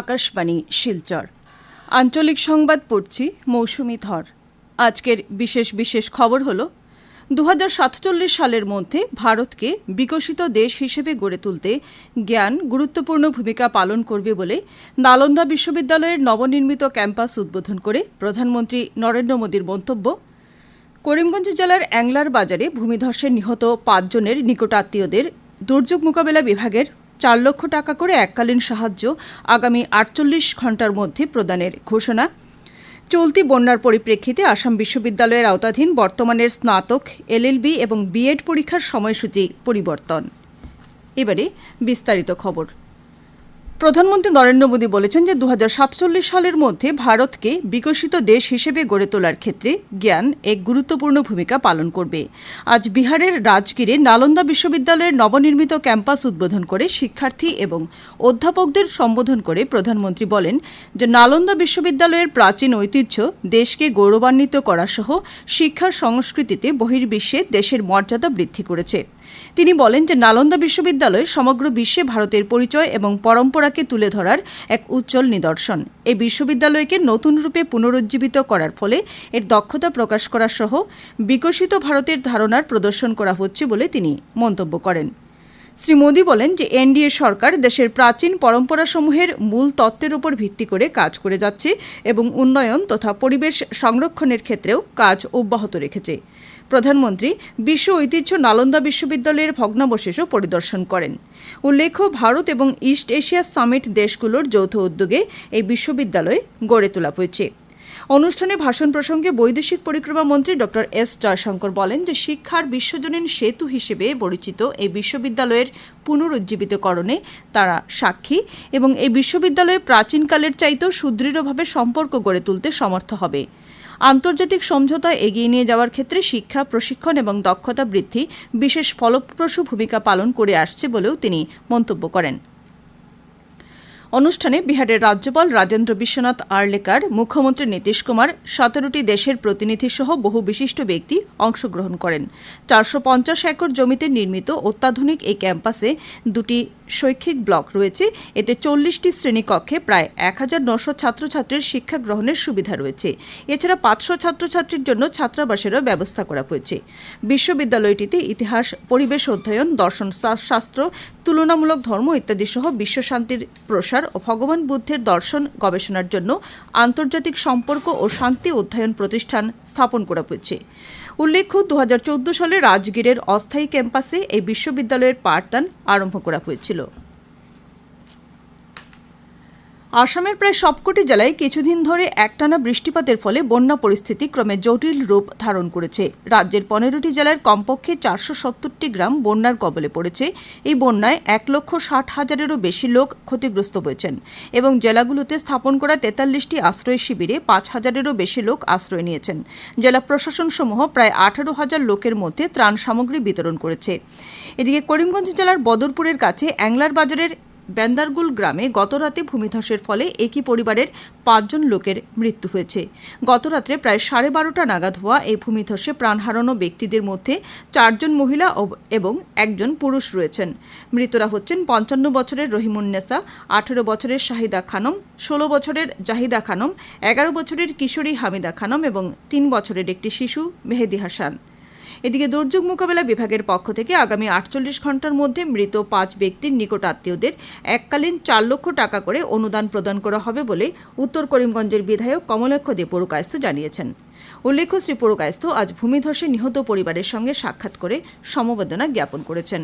আকাশবাণী, শিলচর। আঞ্চলিক সংবাদ পড়ছি মৌসুমি ধর। আজকের বিশেষ বিশেষ খবর হল দু হাজার সাতচল্লিশ সালের মধ্যে ভারতকে বিকশিত দেশ হিসেবে গড়ে তুলতে জ্ঞান গুরুত্বপূর্ণ ভূমিকা পালন করবে বলে নালন্দা বিশ্ববিদ্যালয়ের নবনির্মিত ক্যাম্পাস উদ্বোধন করে প্রধানমন্ত্রী নরেন্দ্র মোদীর মন্তব্য, করিমগঞ্জ জেলার অ্যাংলার বাজারে ভূমিধসে নিহত পাঁচজনের নিকটাত্মীয়দের দুর্যোগ মোকাবেলা বিভাগের চার লক্ষ টাকা করে এককালীন সাহায্য আগামী আটচল্লিশ ঘণ্টার মধ্যে প্রদানের ঘোষণা। চলতি বন্যার পরিপ্রেক্ষিতে আসাম বিশ্ববিদ্যালয়ের আওতাধীন বর্তমানের স্নাতক এলএলবি এবং বিএড পরীক্ষার সময়সূচি পরিবর্তন। এবারে বিস্তারিত খবর। প্রধানমন্ত্রী নরেন্দ্র মোদী বলেছেন যে দু হাজার সাতচল্লিশ সালের মধ্যে ভারতকে বিকশিত দেশ হিসেবে গড়ে তোলার ক্ষেত্রে জ্ঞান এক গুরুত্বপূর্ণ ভূমিকা পালন করবে। আজ বিহারের রাজগীরে নালন্দা বিশ্ববিদ্যালয়ের নবনির্মিত ক্যাম্পাস উদ্বোধন করে শিক্ষার্থী এবং অধ্যাপকদের সম্বোধন করে প্রধানমন্ত্রী বলেন যে নালন্দা বিশ্ববিদ্যালয়ের প্রাচীন ঐতিহ্য দেশকে গৌরবান্বিত করা সহ শিক্ষা সংস্কৃতিতে বহির্বিশ্বে দেশের মর্যাদা বৃদ্ধি করেছে। তিনি বলেন যে নালন্দা বিশ্ববিদ্যালয় সমগ্র বিশ্বে ভারতের পরিচয় এবং পরম্পরাকে তুলে ধরার এক উজ্জ্বল নিদর্শন। এই বিশ্ববিদ্যালয়কে নতুন রূপে পুনরুজ্জীবিত করার ফলে এর দক্ষতা প্রকাশ করা সহ বিকশিত ভারতের ধারণার প্রদর্শন করা হচ্ছে বলে তিনি মন্তব্য করেন। শ্রী মোদী বলেন যে এনডিএ সরকার দেশের প্রাচীন পরম্পরাসমূহের মূল তত্ত্বের উপর ভিত্তি করে কাজ করে যাচ্ছে এবং উন্নয়ন তথা পরিবেশ সংরক্ষণের ক্ষেত্রেও কাজ অব্যাহত রেখেছে। প্রধানমন্ত্রী বিশ্ব ঐতিহ্য নালন্দা বিশ্ববিদ্যালয়ের ভগ্নাবশেষও পরিদর্শন করেন। উল্লেখ্য, ভারত এবং ইস্ট এশিয়া সামিট দেশগুলোর যৌথ উদ্যোগে এই বিশ্ববিদ্যালয় গড়ে তোলা হয়েছে। অনুষ্ঠানে ভাষণ প্রসঙ্গে বৈদেশিক পরিক্রমা মন্ত্রী ড এস জয়শঙ্কর বলেন যে শিক্ষার বিশ্বজনীন সেতু হিসেবে পরিচিত এই বিশ্ববিদ্যালয়ের পুনরুজ্জীবিতকরণে তারা সাক্ষী এবং এই বিশ্ববিদ্যালয়ে প্রাচীনকালের চাইতেও সুদৃঢ়ভাবে সম্পর্ক গড়ে তুলতে সমর্থ হবে। আন্তর্জাতিক সমঝোতা এগিয়ে নিয়ে যাওয়ার ক্ষেত্রে শিক্ষা, প্রশিক্ষণ এবং দক্ষতা বৃদ্ধি বিশেষ ফলপ্রসূ ভূমিকা পালন করে আসছে বলেও তিনি মন্তব্য করেন। অনুষ্ঠানে বিহারের রাজ্যপাল রাজেন্দ্র বিশ্বনাথ আরলেকার, মুখ্যমন্ত্রী নীতিশ কুমার, সতেরোটি দেশের প্রতিনিধি সহ বহু বিশিষ্ট ব্যক্তি অংশগ্রহণ করেন। চারশো পঞ্চাশ একর জমিতে নির্মিত অত্যাধুনিক এই ক্যাম্পাসে দুটি শৈক্ষিক ব্লক রয়েছে। এতে চল্লিশটি শ্রেণীকক্ষে প্রায় এক হাজার নশো ছাত্রছাত্রীর শিক্ষা গ্রহণের সুবিধা রয়েছে। এছাড়া পাঁচশো ছাত্রছাত্রীর জন্য ছাত্রাবাসেরও ব্যবস্থা করা হয়েছে। বিশ্ববিদ্যালয়টিতে ইতিহাস, পরিবেশ অধ্যয়ন, দর্শন শাস্ত্র, তুলনামূলক ধর্ম ইত্যাদি সহ বিশ্বশান্তির প্রসার ও ভগবান বুদ্ধের দর্শন গবেষণার জন্য আন্তর্জাতিক সম্পর্ক ও শান্তি অধ্যয়ন প্রতিষ্ঠান স্থাপন করা হয়েছে। উল্লেখ্য দু হাজার চৌদ্দ সালে রাজগীরের অস্থায়ী ক্যাম্পাসে এই বিশ্ববিদ্যালয়ের পাঠদান আরম্ভ করা হয়েছিল। আসামের প্রায় সবকটি জেলায় কিছুদিন ধরে একটানা বৃষ্টিপাতের ফলে বন্যা পরিস্থিতি ক্রমে জটিল রূপ ধারণ করেছে। রাজ্যের পনেরোটি জেলার কমপক্ষে চারশো সত্তরটি গ্রাম বন্যার কবলে পড়েছে। এই বন্যায় এক লক্ষ ষাট হাজারেরও বেশি লোক ক্ষতিগ্রস্ত হয়েছেন এবং জেলাগুলোতে স্থাপন করা তেতাল্লিশটি আশ্রয় শিবিরে পাঁচ হাজারেরও বেশি লোক আশ্রয় নিয়েছেন। জেলা প্রশাসনসমূহ প্রায় আঠারো হাজার লোকের মধ্যে ত্রাণ সামগ্রী বিতরণ করেছে। এদিকে করিমগঞ্জ জেলার বদরপুরের কাছে অ্যাংলার বাজারের বেন্দারগুল গ্রামে গতরাতে ভূমিধসের ফলে একই পরিবারের পাঁচজন লোকের মৃত্যু হয়েছে। গতরাত্রে প্রায় সাড়ে বারোটা নাগাদ হওয়া এই ভূমিধসে প্রাণ হারানো ব্যক্তিদের মধ্যে চারজন মহিলা এবং একজন পুরুষ রয়েছেন। মৃতরা হচ্ছেন পঞ্চান্ন বছরের রহিমুন্নেসা আঠেরো বছরের শাহিদা খানম, ষোলো বছরের জাহিদা খানম, এগারো বছরের কিশোরী হামিদা খানম এবং তিন বছরের একটি শিশু মেহেদি হাসান। এদিকে দুর্যোগ মোকাবেলা বিভাগের পক্ষ থেকে আগামী আটচল্লিশ ঘণ্টার মধ্যে মৃত পাঁচ ব্যক্তির নিকট আত্মীয়দের এককালীন চার লক্ষ টাকা করে অনুদান প্রদান করা হবে বলে উত্তর করিমগঞ্জের বিধায়ক কমলাক্ষ দে পুরকায়স্থ জানিয়েছেন। উল্লেখ্য, শ্রী পুরকায়স্থ আজ ভূমিধসে নিহত পরিবারের সঙ্গে সাক্ষাৎ করে সমবেদনা জ্ঞাপন করেছেন।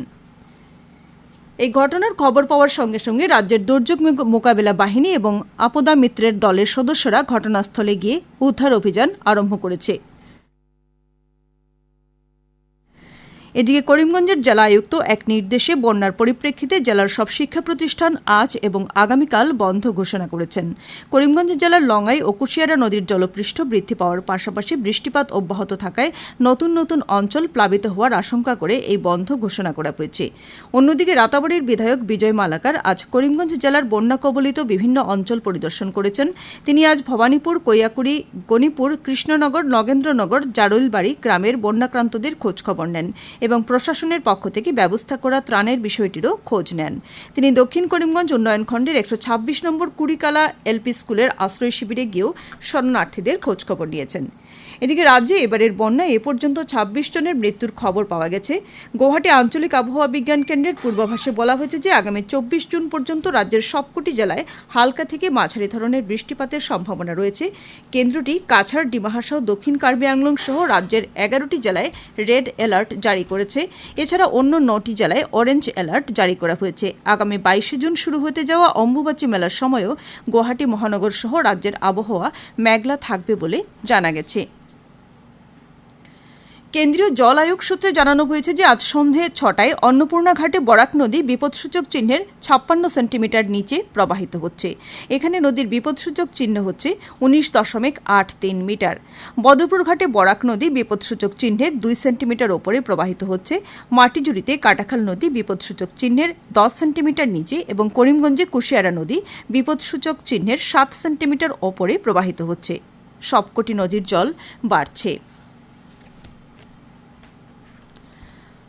এই ঘটনার খবর পাওয়ার সঙ্গে সঙ্গে রাজ্যের দুর্যোগ মোকাবেলা বাহিনী এবং আপদা মিত্রের দলের সদস্যরা ঘটনাস্থলে গিয়ে উদ্ধার অভিযান আরম্ভ করেছে। এদিকে করিমগঞ্জের জেলা আয়ুক্ত এক নির্দেশে বন্যার পরিপ্রেক্ষিতে জেলার সব শিক্ষা প্রতিষ্ঠান আজ এবং আগামীকাল বন্ধ ঘোষণা করেছেন। করিমগঞ্জ জেলার লঙ্গাই ও কুশিয়ারা নদীর জলপৃষ্ঠ বৃদ্ধি পাওয়ার পাশাপাশি বৃষ্টিপাত অব্যাহত থাকায় নতুন নতুন অঞ্চল প্লাবিত হওয়ার আশঙ্কা করে এই বন্ধ ঘোষণা করা হয়েছে। অন্যদিকে রাতাবাড়ির বিধায়ক বিজয় মালাকার আজ করিমগঞ্জ জেলার বন্যা কবলিত বিভিন্ন অঞ্চল পরিদর্শন করেছেন। তিনি আজ ভবানীপুর, কৈয়াকুড়ি, গণিপুর, কৃষ্ণনগর, নগেন্দ্রনগর, জারুলবাড়ি গ্রামের বন্যাক্রান্তদের খোঁজখবর নেন। এবং প্রশাসনের পক্ষ থেকে ব্যবস্থা করা ত্রাণের বিষয়টিরও খোঁজ নেন। তিনি দক্ষিণ করিমগঞ্জ উন্নয়ন খণ্ডের একশো ছাব্বিশ নম্বর কুড়িকালা এলপি স্কুলের আশ্রয় শিবিরে গিয়েও শরণার্থীদের খোঁজখবর নিয়েছেন। এদিকে রাজ্যে এবারের বন্যায় এ পর্যন্ত ছাব্বিশ জনের মৃত্যুর খবর পাওয়া গেছে। গৌহাটি আঞ্চলিক আবহাওয়া বিজ্ঞান কেন্দ্রের পূর্বাভাসে বলা হয়েছে যে আগামী চব্বিশ জুন পর্যন্ত রাজ্যের সবকটি জেলায় হালকা থেকে মাঝারি ধরনের বৃষ্টিপাতের সম্ভাবনা রয়েছে। কেন্দ্রটি কাছাড়, ডিমাহাসহ, দক্ষিণ কার্বি আংলং সহ রাজ্যের এগারোটি জেলায় রেড অ্যালার্ট জারি করেছে। এছাড়া অন্য নটি জেলায় অরেঞ্জ অ্যালার্ট জারি করা হয়েছে। আগামী বাইশে জুন শুরু হতে যাওয়া অম্বুবাচী মেলার সময়ও গুয়াহাটি মহানগর সহ রাজ্যের আবহাওয়া মেঘলা থাকবে বলে জানা গেছে। কেন্দ্রীয় জল আয়োগ সূত্রে জানানো হয়েছে যে আজ সন্ধে ছটায় অন্নপূর্ণা ঘাটে বরাক নদী বিপদসূচক চিহ্নের ছাপ্পান্ন সেন্টিমিটার নিচে প্রবাহিত হচ্ছে। এখানে নদীর বিপদসূচক চিহ্ন হচ্ছে উনিশ দশমিক আট তিন মিটার। বদরপুর ঘাটে বরাক নদী বিপদসূচক চিহ্নের দুই সেন্টিমিটার ওপরে প্রবাহিত হচ্ছে। মাটিজুড়িতে কাটাখাল নদী বিপদসূচক চিহ্নের দশ সেন্টিমিটার নিচে এবং করিমগঞ্জে কুশিয়ারা নদী বিপদসূচক চিহ্নের সাত সেন্টিমিটার ওপরে প্রবাহিত হচ্ছে। সবকটি নদীর জল বাড়ছে।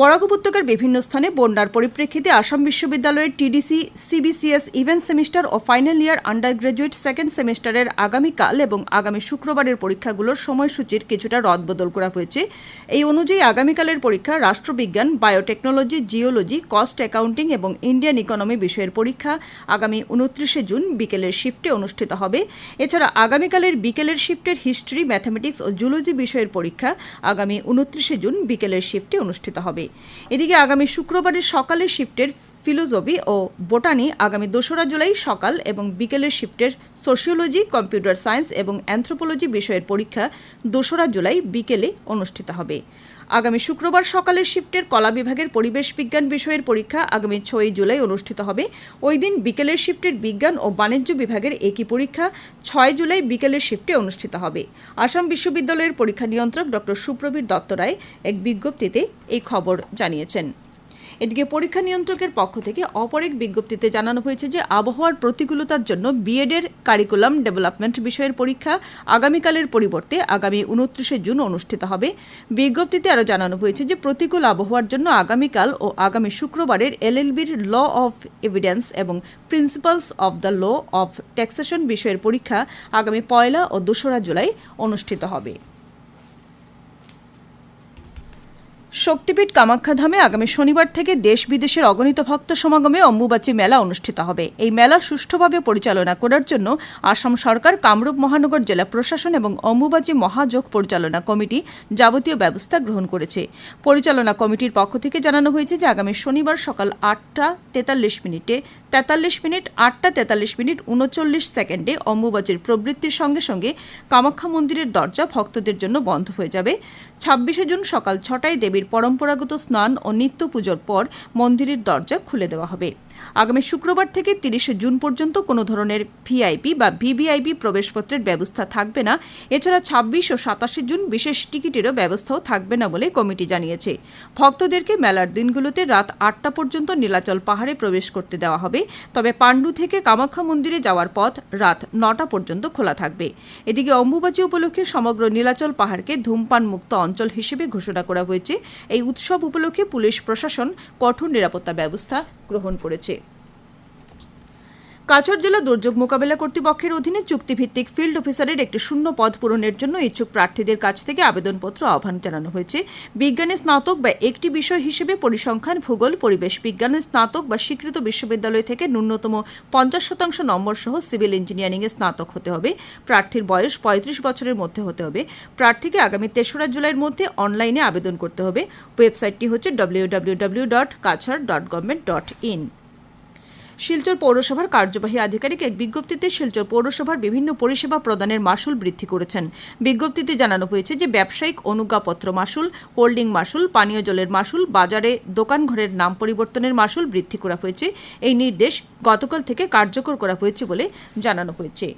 বরাক উপত্যকার বিভিন্ন স্থানে বন্যার পরিপ্রেক্ষিতে আসাম বিশ্ববিদ্যালয়ের টিডিসি, সিবিসিএস ইভেন্ট সেমিস্টার ও final year undergraduate second সেমিস্টারের আগামীকাল এবং আগামী শুক্রবারের পরীক্ষাগুলোর সময়সূচির কিছুটা রদবদল করা হয়েছে। এই অনুযায়ী আগামীকালের পরীক্ষা রাষ্ট্রবিজ্ঞান, বায়োটেকনোলজি, জিওলজি, কস্ট অ্যাকাউন্টিং এবং ইন্ডিয়ান ইকোনমি বিষয়ের পরীক্ষা আগামী উনত্রিশে জুন বিকেলের শিফটে অনুষ্ঠিত হবে। এছাড়া আগামীকালের বিকেলের শিফটের হিস্ট্রি, ম্যাথামেটিক্স ও জুলজি বিষয়ের পরীক্ষা আগামী উনত্রিশে জুন বিকেলের শিফটে অনুষ্ঠিত হবে। এদিকে আগামী শুক্রবারের সকালের শিফটের ফিলোজফি ও বোটানি, আগামী দোসরা জুলাই সকাল এবং বিকেলের শিফটের সোশিওলজি, কম্পিউটার সায়েন্স এবং অ্যান্থ্রোপোলজি বিষয়ের পরীক্ষা দোসরা জুলাই বিকেলে অনুষ্ঠিত হবে। আগামী শুক্রবার সকালের শিফটের কলা বিভাগের পরিবেশ বিজ্ঞান বিষয়ের পরীক্ষা আগামী ছয়ই জুলাই অনুষ্ঠিত হবে। ওই দিন বিকেলের শিফটের বিজ্ঞান ও বাণিজ্য বিভাগের একই পরীক্ষা ছয় জুলাই বিকেলের শিফটে অনুষ্ঠিত হবে। আসাম বিশ্ববিদ্যালয়ের পরীক্ষা নিয়ন্ত্রক ডক্টর সুপ্রবীর দত্ত রায় এক বিজ্ঞপ্তিতে এই খবর জানিয়েছেন। এদিকে পরীক্ষা নিয়ন্ত্রকের পক্ষ থেকে অপর এক বিজ্ঞপ্তিতে জানানো হয়েছে যে আবহাওয়ার প্রতিকূলতার জন্য বিএডের কারিকুলাম ডেভেলপমেন্ট বিষয়ের পরীক্ষা আগামীকালের পরিবর্তে আগামী উনত্রিশে জুন অনুষ্ঠিত হবে। বিজ্ঞপ্তিতে আরও জানানো হয়েছে যে প্রতিকূল আবহাওয়ার জন্য আগামীকাল ও আগামী শুক্রবারের এলএলবির ল অফ এভিডেন্স এবং principles of the law of taxation বিষয়ের পরীক্ষা আগামী পয়লা ও দোসরা জুলাই অনুষ্ঠিত হবে। শক্তিপীঠ কামাখ্যাধামে আগামী শনিবার থেকে দেশ বিদেশের অগণিত ভক্ত সমাগমে অম্বুবাচী মেলা অনুষ্ঠিত হবে। এই মেলা সুষ্ঠুভাবে পরিচালনা করার জন্য আসাম সরকার, কামরূপ মহানগর জেলা প্রশাসন এবং অম্বুবাচী মহাযোগ পরিচালনা কমিটি যাবতীয় ব্যবস্থা গ্রহণ করেছে। পরিচালনা কমিটির পক্ষ থেকে জানানো হয়েছে যে, আগামী শনিবার সকাল আটটা তেতাল্লিশ মিনিটে, তেতাল্লিশ মিনিট, আটটা তেতাল্লিশ মিনিট, উনচল্লিশ সেকেন্ডে অম্বুবাচীর প্রবৃত্তির সঙ্গে সঙ্গে কামাখ্যা মন্দিরের দরজা ভক্তদের জন্য বন্ধ হয়ে যাবে। ছাব্বিশে জুন সকাল ছটায় দেবীর পরম্পরাগত স্নান ও নিত্য পুজোর পর মন্দিরের দরজা খুলে দেওয়া হবে। আগামী শুক্রবার থেকে তিরিশে জুন পর্যন্ত কোনো ধরনের ভিআইপি বা ভিভিআইপি প্রবেশপত্রের ব্যবস্থা থাকবে না। এছাড়া ছাব্বিশ ও সাতাশে জুন বিশেষ টিকিটেরও ব্যবস্থাও থাকবে না বলে কমিটি জানিয়েছে। ভক্তদেরকে মেলার দিনগুলোতে রাত আটটা পর্যন্ত নীলাচল পাহাড়ে প্রবেশ করতে দেওয়া হবে। তবে পাণ্ডু থেকে কামাখ্যা মন্দিরে যাওয়ার পথ রাত নটা পর্যন্ত খোলা থাকবে। এদিকে অম্বুবাচী উপলক্ষে সমগ্র নীলাচল পাহাড়কে ধূমপান মুক্ত অঞ্চল হিসেবে ঘোষণা করা হয়েছে। এই উৎসব উপলক্ষে পুলিশ প্রশাসন কঠোর নিরাপত্তা ব্যবস্থা গ্রহণ করেছে। কাছড় জেলা দুর্যোগ মোকাবেলা কর্তৃপক্ষের অধীনে চুক্তিভিত্তিক ফিল্ড অফিসারের একটি শূন্য পদ পূরণের জন্য ইচ্ছুক প্রার্থীদের কাছ থেকে আবেদনপত্র আহ্বান জানানো হয়েছে। বিজ্ঞানে স্নাতক বা একটি বিষয় হিসেবে পরিসংখ্যান, ভূগোল, পরিবেশ বিজ্ঞানে স্নাতক বা স্বীকৃত বিশ্ববিদ্যালয় থেকে ন্যূনতম পঞ্চাশ শতাংশ নম্বর সহ সিভিল ইঞ্জিনিয়ারিংয়ে স্নাতক হতে হবে। প্রার্থীর বয়স পঁয়ত্রিশ বছরের মধ্যে হতে হবে। প্রার্থীকে আগামী তেসরা জুলাইয়ের মধ্যে অনলাইনে আবেদন করতে হবে। ওয়েবসাইটটি হচ্ছে W dot Cachar dot government dot in Silchar পৌরসভার কার্যবাহী আধিকারিক এক বিজ্ঞপ্তিতে শিলচর পৌরসভার বিভিন্ন পরিষেবা প্রদানের মাসুল বৃদ্ধি করেছেন। বিজ্ঞপ্তিতে জানানো হয়েছে যে ব্যবসায়িক অনুজ্ঞাপত্র মাসুল হোল্ডিং মাসুল পানীয় জলের মাসুল বাজারে দোকানঘরের নাম পরিবর্তনের মাসুল বৃদ্ধি করা হয়েছে। এই নির্দেশ গতকাল থেকে কার্যকর করা হয়েছে বলে জানানো হয়েছে।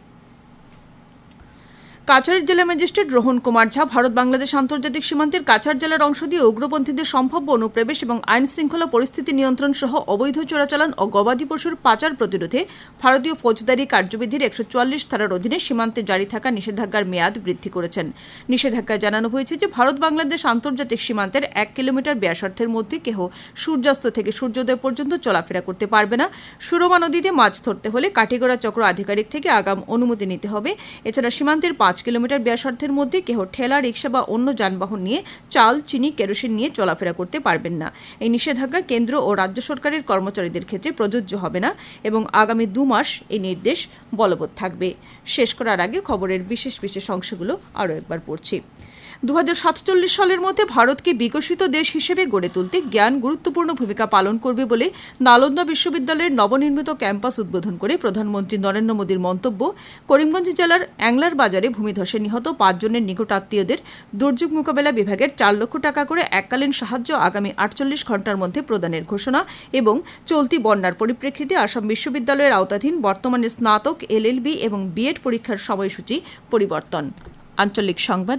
কাছাড়ের জেলা ম্যাজিস্ট্রেট রোহন কুমার ঝা ভারত বাংলাদেশ আন্তর্জাতিক সীমান্তের কাছাড় জেলার অংশ দিয়ে উগ্রপন্থীদের সম্ভাব্য অনুপ্রবেশ এবং আইন শৃঙ্খলা পরিস্থিতি নিয়ন্ত্রণ সহ অবৈধ চোরাচালান ও গবাদি পশুর পাচার প্রতিরোধে ভারতীয় ফৌজদারি কার্যবিধির একশো চুয়াল্লিশ ধারার অধীনে সীমান্তে জারি থাকা নিষেধাজ্ঞার মেয়াদ বৃদ্ধি করেছেন। নিষেধাজ্ঞায় জানানো হয়েছে যে, ভারত বাংলাদেশ আন্তর্জাতিক সীমান্তের এক কিলোমিটার ব্যাসার্ধের মধ্যে কেহ সূর্যাস্ত থেকে সূর্যোদয় পর্যন্ত চলাফেরা করতে পারবে না। সুরমা নদীতে মাছ ধরতে হলে কাঠিগড়া চক্র আধিকারিক থেকে আগাম অনুমতি নিতে হবে। এছাড়া সীমান্তের পাঁচ কিলোমিটার ব্যাসার্ধের মধ্যে কেহ ঠেলা রিক্সা বা অন্য যানবাহন নিয়ে চাল, চিনি, কেরোসিন নিয়ে চলাফেরা করতে পারবেন না। এই নিষেধাজ্ঞা কেন্দ্র ও রাজ্য সরকারের কর্মচারীদের ক্ষেত্রে প্রযোজ্য হবে না এবং আগামী দু মাস এই নির্দেশ বলবৎ থাকবে। শেষ করার আগে খবরের বিশেষ বিশেষ অংশগুলো আরও একবার পড়ছি। দু হাজার সাতচল্লিশ সালের মধ্যে ভারতকে বিকশিত দেশ হিসেবে গড়ে তুলতে জ্ঞান গুরুত্বপূর্ণ ভূমিকা পালন করবে বলে নালন্দা বিশ্ববিদ্যালয়ের নবনির্মিত ক্যাম্পাস উদ্বোধন করে প্রধানমন্ত্রী নরেন্দ্র মোদীর মন্তব্য, করিমগঞ্জ জেলার অ্যাংলার বাজারে ভূমিধসে নিহত পাঁচজনের নিকটাত্মীয়দের দুর্যোগ মোকাবেলা বিভাগের চার লক্ষ টাকা করে এককালীন সাহায্য আগামী আটচল্লিশ ঘণ্টার মধ্যে প্রদানের ঘোষণা এবং চলতি বন্যার পরিপ্রেক্ষিতে আসাম বিশ্ববিদ্যালয়ের আওতাধীন বর্তমানে স্নাতক এলএলবি এবং বিএড পরীক্ষার সময়সূচি পরিবর্তন। আঞ্চলিক সংবাদ